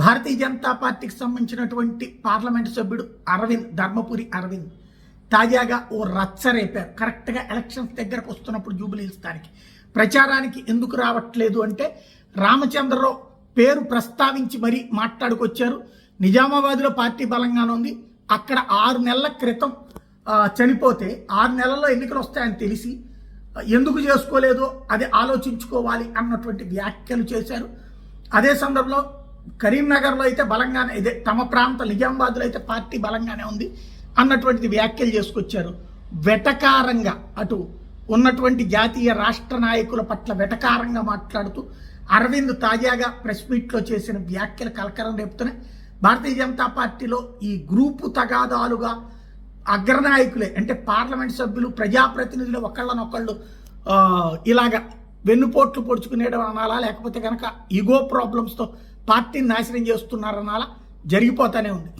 భారతీయ జనతా పార్టీకి సంబంధించినటువంటి పార్లమెంటు సభ్యుడు అరవింద్ ధర్మపురి అరవింద్. తాజాగా ఓ రచ్చ రేపారు. కరెక్ట్గా ఎలక్షన్స్ దగ్గరకు వస్తున్నప్పుడు జూబిలీ స్థానికి ప్రచారానికి ఎందుకు రావట్లేదు అంటే రామచంద్రరావు పేరు ప్రస్తావించి మరీ మాట్లాడుకొచ్చారు. నిజామాబాద్లో పార్టీ బలంగానే ఉంది. అక్కడ ఆరు నెలల క్రితం చనిపోతే ఆరు నెలల్లో ఎన్నికలు వస్తాయని తెలిసి ఎందుకు చేసుకోలేదో అది ఆలోచించుకోవాలి అన్నటువంటి వ్యాఖ్యలు చేశారు. అదే సందర్భంలో కరీంనగర్లో అయితే బలంగానే ఇదే తమ ప్రాంత నిజామాబాద్లో అయితే పార్టీ బలంగానే ఉంది అన్నటువంటిది వ్యాఖ్యలు చేసుకొచ్చారు. వెటకారంగా అటు ఉన్నటువంటి జాతీయ రాష్ట్ర నాయకుల పట్ల వెటకారంగా మాట్లాడుతూ అరవింద్ తాజాగా ప్రెస్ మీట్లో చేసిన వ్యాఖ్యలు కలకరం రేపుతున్నాయి. భారతీయ జనతా పార్టీలో ఈ గ్రూపు తగాదాలుగా అగ్రనాయకులే అంటే పార్లమెంట్ సభ్యులు ప్రజాప్రతినిధులు ఒకళ్ళనొకళ్ళు ఇలాగ వెన్నుపోట్లు పొడుచుకునేయడం అనాలా లేకపోతే కనుక ఈగో ప్రాబ్లమ్స్తో పార్టీని నాశనం చేస్తున్నారనాల జరిగిపోతానే ఉంది.